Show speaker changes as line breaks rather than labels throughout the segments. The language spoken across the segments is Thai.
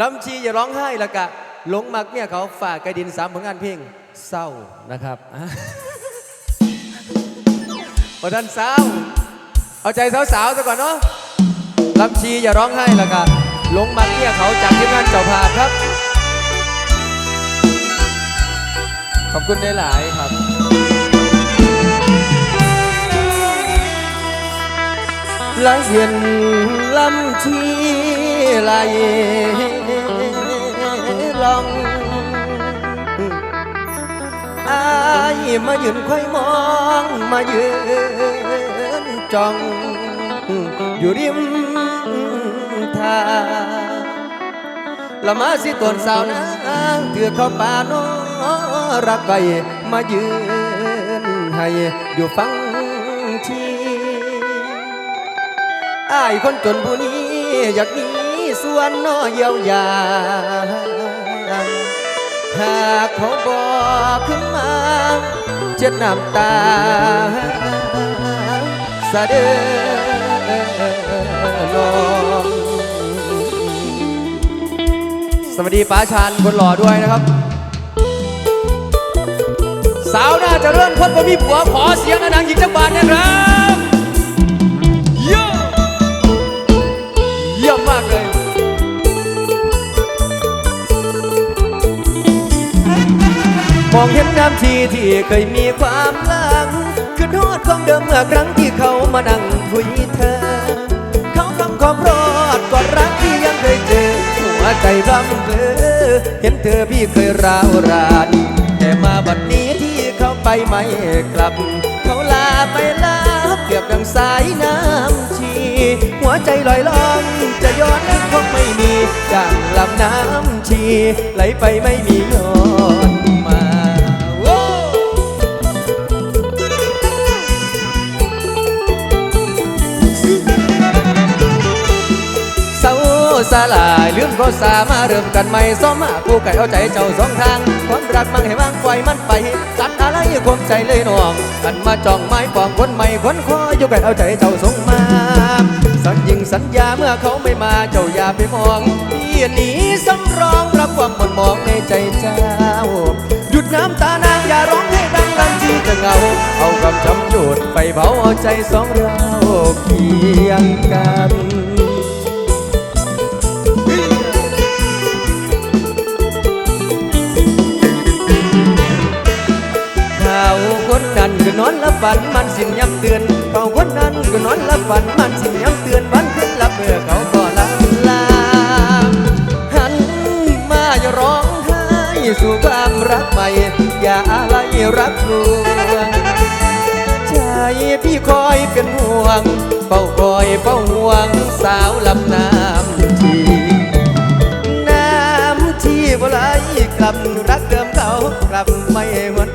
ลำชีอย่าร้องไห้ละกะหลงมักเนี่ยเขาฝากกระดินสามผลงานเพลงเศร้านะครับอะพอท่านเศร้าเอาใจสาวๆซะก่อนเนาะลำชีอย่าร้องไห้ละกะหลงมักเนี่ยเขาจากทีมงานเจ้าภาพครับ ขอบคุณได้หลายครับละเห็น ลำชีไหลลองอายมายืนคอยมองมายืนจ้อง อยู่ริมทางละมาสิตนสาวนางเถือเข้าป่าโนรักไว้มายืนให้อยู่ฟังที อายคนจนผู้นี้ อยากมีส่วนน้อเยียวยา หากเขาบอกขึ้นมาเจ็ดน้ำตาสะเดือนองสวัสดีป้าชานคนหล่อด้วยนะครับ สาวน่าจะเลื่อนพ้นบ่มีผัวขอเสียงดังๆอีกจังบาทนะครับากเลย มองเห็นน้ำทีที่เคยมีความหลังคือโทษของเดิมเมื่อครั้งที่เขามานั่งคุยเธอ เขาคำขอโปรดกอดรักที่ยังเคยเจอ หัวใจรำเบลอเห็นเธอพี่เคยราวรานแต่มาบัดนี้ที่เขาไปไม่กลับ เขาลาไปลา ดังสายน้ำชี หัวใจลอยล่องจะย้อนคงไม่มีดังลำน้ำชี ไหลไปไม่มีย้อน ร้าลาลืมก็สามาเริ่มกันใหม่ซ้อมมาผู้ไก่เอาใจเจ้าสองทางความรักมั่งให้วางปล่อยมันไปสัตว์อะไรความใจเลยน้องกันมาจ้องไม้ปองคนใหม่คนคออยู่ไก่เอาใจเจ้าส่งมาสัญญิงสัญญาเมื่อเขาไม่มาเจ้าอย่าไปมองพี่หนีสำรองรับความหมันมองในใจเจ้า หยุดน้ำตานางอย่าร้องให้ดังลำที่จะเงา เอาคำจำหยุดไปเผาเอาใจสองเราเคียงกัน ก็นอนละฝันมันสิ้นย้ำเตือนเขาคนนั้นก็นอนละฝันมันสิ้นย้ำเตือนวันขึ้นลับเมื่อเขาก็ลาลาหันมาอย่าร้องไห้สู่ความรักใหม่อย่าอะไรรักลวงใจพี่คอยเป็นห่วงเฝ้าคอยเฝ้าห่วงสาวลำน้ำทีน้ำที่บ่ไหลกลับรักเดิมเขากลับไม่หว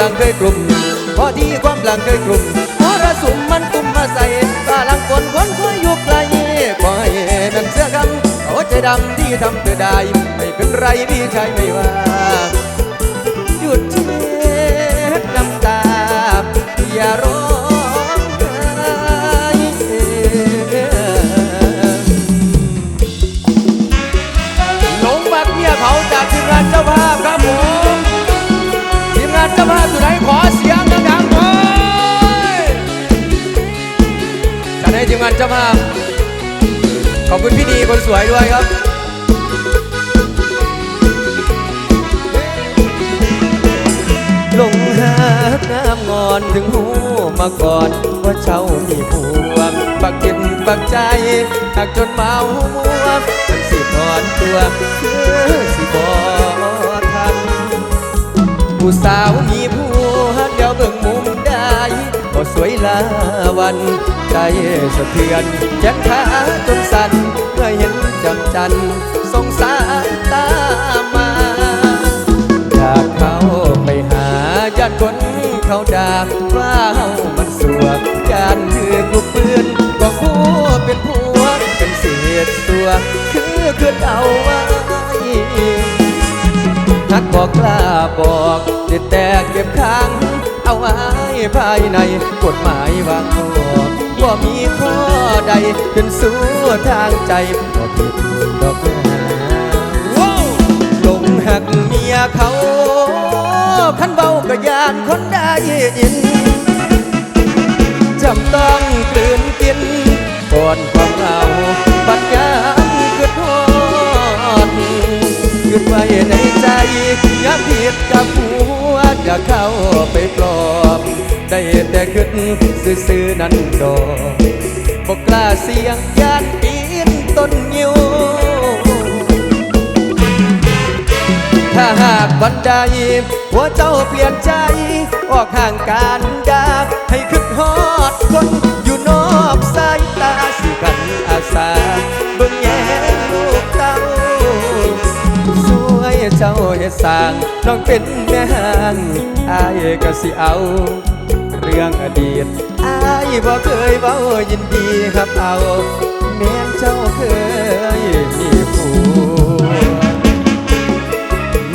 ลังเคยกลุ่ม พอที่ความหลังเคยกลุ่มมรสุมมันกุมมาใส่ตาลังคนคนคอยอยู่ไกลคอยนั่นเสื้อกำเอาใจดำที่ทำเธอได้ ไม่เป็นไรพี่ชายไม่ว่าหยุดเช็ด เจ้าภาพ ขอบคุณพี่ดีคนสวยด้วยครับ ลงหักน้ำงอนถึงหูมาก่อนว่าเจ้ามีผัวปักจิตปักใจหักจนเมามัวมันสิถอนตัวคือสิบอทันผู้สาวมีผั วยลาวัน ใจสะเทือนแขนขาจนสั่นเมื่อเห็นจำจันสงสารตามมาอยากเข้าไปหาญาติคนเขาด่าว่าเฮามันสัวการถือลูกปืนก็คู่เป็นผัวเป็นเศษตัวคือคืนเอาไว้หักบอกกล้าบอกติดแต่เก็บค้างเอาไว้ ภายในกฎหมายวางข้อว่ามีข้อใดขึ้นสู่ทางใจบ่ผิดดอกนะหลงหักเมียเขาขันเบาก็ยานคนได้ยินจำต้องกลืนกินก่อนความเราปัญญามคือทอดคืนไว้ในใจยาผิดกับหัวจะเข้าไป แต่คิดซื่อๆนั้นดอกบอกกล้าเสียงยานปีนต้นยิวถ้าหากวันใดหัวเจ้าเปลี่ยนใจ ออกห่างการดาให้ขึ้นฮอดคนอยู่นอกสายตาสิกันอาสาเบิ่งแยงลูกเต้าสวยเจ้าเฮ็ดสร้างน้องเป็นแม่ห้างอายก็สิเอา รื่องอดีตอายบ่เคยเว้ายินดีครับเอาแม่นเจ้าเคยมีผัว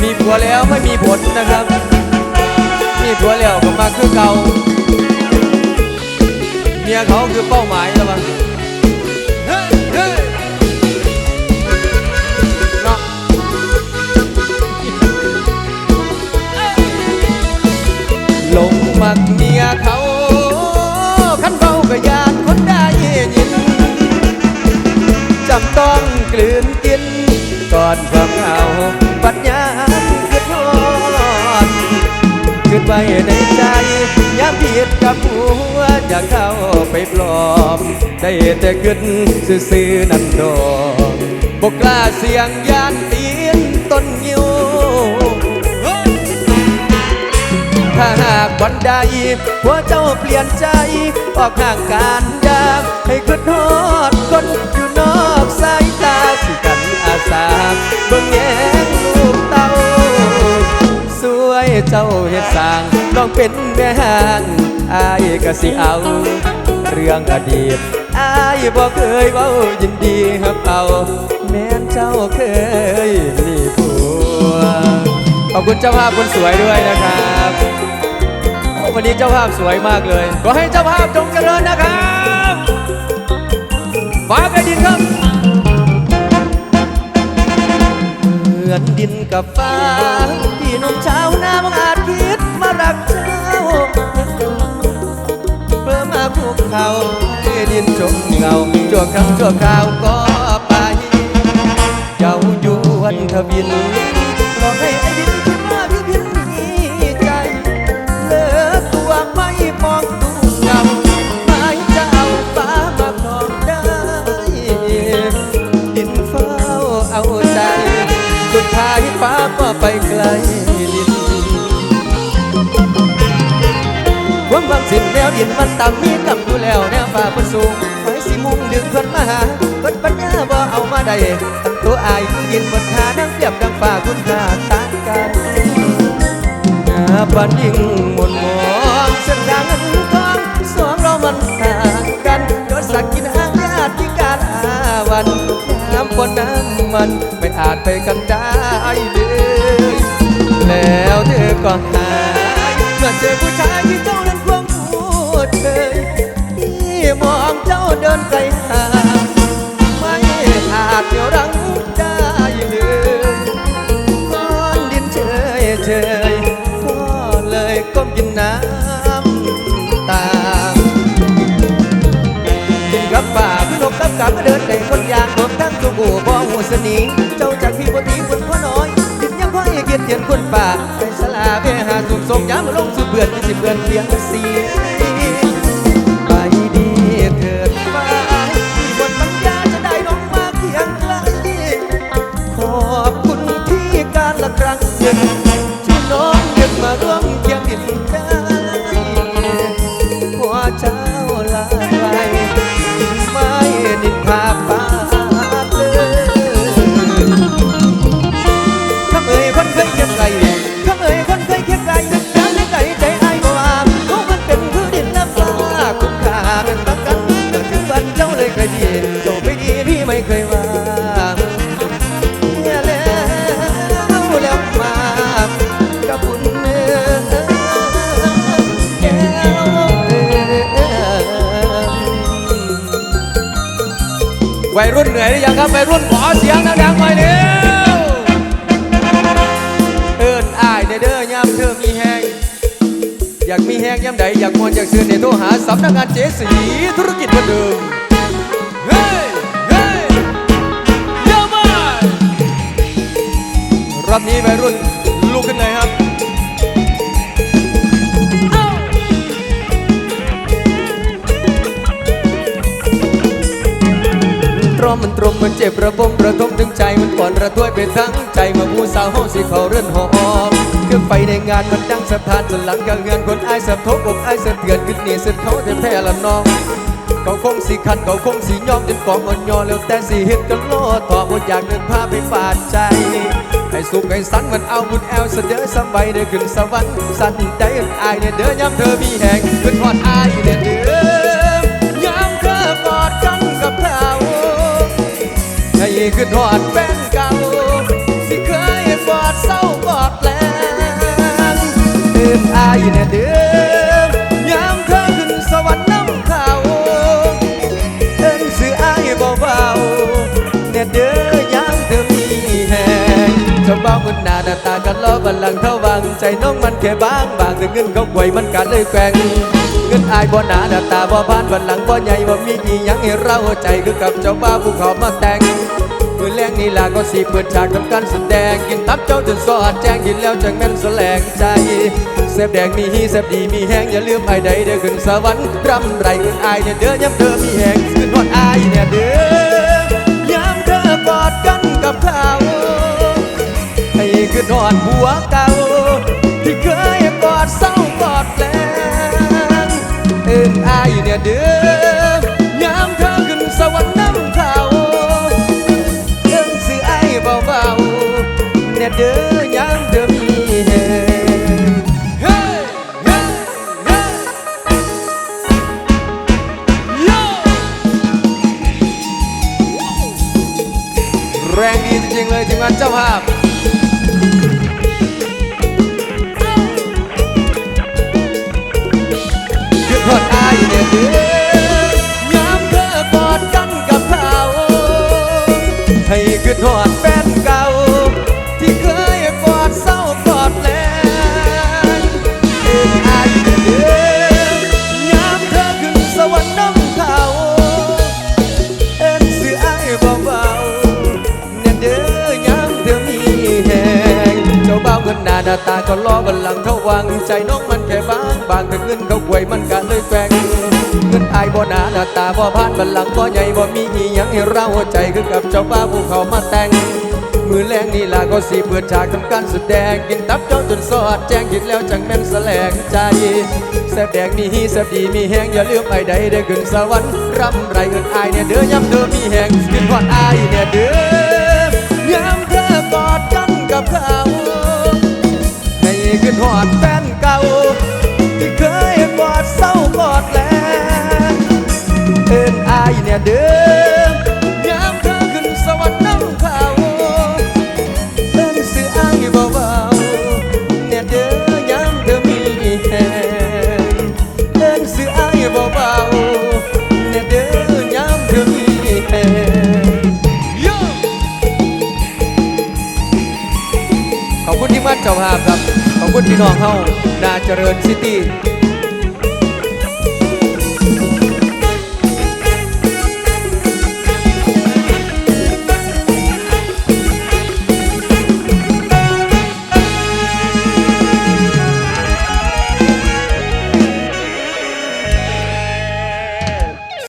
มีผัวแล้วไม่มีผลนะครับ มีผัวแล้วก็มาคือเก่าเมียเขาคือเป้าหมายแล้วมั้งเฮ้ยเฮ้ยเนาะหลงมัก ควาปัญญาคือทอดคิดไว้ในใจยามผิดกับหัวจะเข้าไปปลอบ ได้แต่คิดซื่อๆนั่นดอกบอกกล้าเสียงยานตีนต้นยิวถ้าหากวันใดหัวเจ้าเปลี่ยนใจ ออกห่างการยากให้ขึ้นฮอดคนอยู่นอกส เจ้าเฮ็ดสร้างน้องเป็นแม่ห้างอายก็สิเอา เรื่องอดีตอายบ่เคยเว้ายินดีครับเอา แม่นเจ้าเคยมีผัวขอบคุณเจ้าภาพคนสวยด้วยนะครับวันนี้เจ้าภาพสวยมากเลยขอให้เจ้าภาพจงเจริญนะครับฟ้ากระดินครับเหมือนดินกับฟ้าพี่หนุ่มชาวนา เขาที่ดินจมเงาชั่วครั้งชั่วคราวก็ไป เจ้าอยู่วันทวิน ดินมันต่ำมีกำอยู่แล้วแนวฟ้ามันสูงไฟสิมุ่งดึงคนมาหาคนปัญญาบ่เอามาได้ตั้งตัวอายยินบนหานังเปรียบดังฟ้าคุณค่าต่างกันหน้าปันยิ่งหมนมองเส้นทางเงินทองสองเรามันห่างกันยศสักกินหางญาติการอาวันน้ำฝนน้ำมันไม่อาจไปกันได้เลยแล้วเธอก็หายเมื่อเจอผู้ชายที่เจ้านั้น ดเคยที่มองเจ้าเดินไกลห่างไม่อาจเดียวรั้งได้เลยก้อนดินเฉยเฉยก็เลยก้มกินน้ำตากินกับป่าพี่นกกับกาก็เดินได้คนยางรวมทั้งสุกูบ่หูสนิงเจ้าจากพี่บดีคนพ่อน้อยดินยังพ่อเกียรติเทียนคนป่าไปสลาไปหาสุกสมยามาลงสุดเบื่อนสิเบื่อเพียงสี นหนื่อยหรือยังครับวัยรุ่นขอเสียงดังๆหน่อยเร็วเอิ้นอายเด้อเด้อยามเธอมีแหงอยากมีแหงยามใดอยากมวนอยากซื้อเนี่ยโทรหาสำนักงานเจสีธุรกิจเหมือนเดิมเฮ้ยเฮ้ยเยอะมากรอบนี้วัยรุ่นลุกขึ้นเลยครับ รอมมันตรมมันเจ็บระบมระทมถึงใจมันก่อนระทวยไปทั้งใจมาผู้สาวห้องสิเขาเรื่อนหอมเครื่องไฟในงานมันดังสะพานจนหลังกางเงานคนไอ้สะทบอกไอ้สะเทือนขึ้นนี่สุดเขาแท้ๆละน้องเขาคงสิคันเขาคงสิยอมจนกองอ่อนยอแล้วแต่สิเฮ็ดกันโลดต่อบทอยากเดินพาไปปาดใจให้สุขให้สันมันเอาบุญแอลเสเดอสบายได้ขึ้นสวรรค์สันใจอายเนี่ยเด้อยามเธอมีแหงขึ้นฮอดอายเนี่ยเด้อ ขึ้นหอดแฟนเก่าที่เคยบอดเศร้าบอดแลงเอินอายเนี่ยเด้อยามเธอขึ้นสวรรค์น้ำเขาเอินสื่ออายเบาๆเนี่ยเด้อยามเธอมีแหงจะบ้าเงินหน้าหน้าตากันล้อบันลังเท่าวังใจน้องมันแค่บางบางแต่เงินเขาไหวมันกันเลยแกว่งเงินอายบ่หนาหน้าตาบ่ผ่านบันหลังบ่ใหญ่บ่มีอีหยังให้เราใจคือกับเจ้าบ้าผู้ขามาแต่ง มือแรงนี่ล่ะก็สิเปิดฉากทำการแสดง กินตับเจ้าจนสอดแจ้งกินแล้วจังแม่นแสลงใจแซบแดงมีฮีแซบดีมีแห้งอย่าลืมไอ้ใดเด้อขึ้นสวรรค์รำไรเงินอายเนี่ยเด้อย้ำเธอมีแห้งขึ้นฮอดอายเนี่ยเด้อยามเธอกอดกันกับเขาให้ขึ้นนอนหัวเก่าที่เคยกอดเศร้ากอดแรงเอิ้นอายเนี่ยเด้อ คือคนอายเนี่ยเด้อยามเธอกอดกันกับเขาให้ขึ้นหอดาบ่าวเงินหน้าตาก็ล้อบันหลังเขาวัง ใจน้องมันแค่บางบางแต่เงินเขาหวยมันก็เลยแฝงเงินอายบ่หนาหน้าตาบ่ผ่านบันหลังบ่ใหญ่บ่มีอีหยังให้เราหัวใจคือกับเจ้าบ่าวผู้เขามาแต่งมือแรงนี่ล่ะก็สิเปิดฉากทำการแสดงกินตับเจ้าจนสอดแจ้งกินแล้วจังแม่นแสลงใจแซ่บแดงมีฮีแซ่บดีมีแหงอย่าลืมไอ้ใดได้ขึ้นสวรรค์รำไรเงินอายเนี่ยเด้อยามเธอมีแหงขึ้นฮอดอายเนี่ยเด้อยามเธอกอดกันกับเขา เนี่ยเด้อยามเธอขึ้นสวรรค์น้ำเขาเอิ้นสื่ออายเบาๆเนี่ยเด้อยามเธอมีแหงเอิ้นสื่ออายเบาๆเนี่ยเด้อยามเธอมีแหงขอบคุณที่มาเจ้าภาพครับ ขอบคุณพี่น้องเฮานาเจริญซิตี้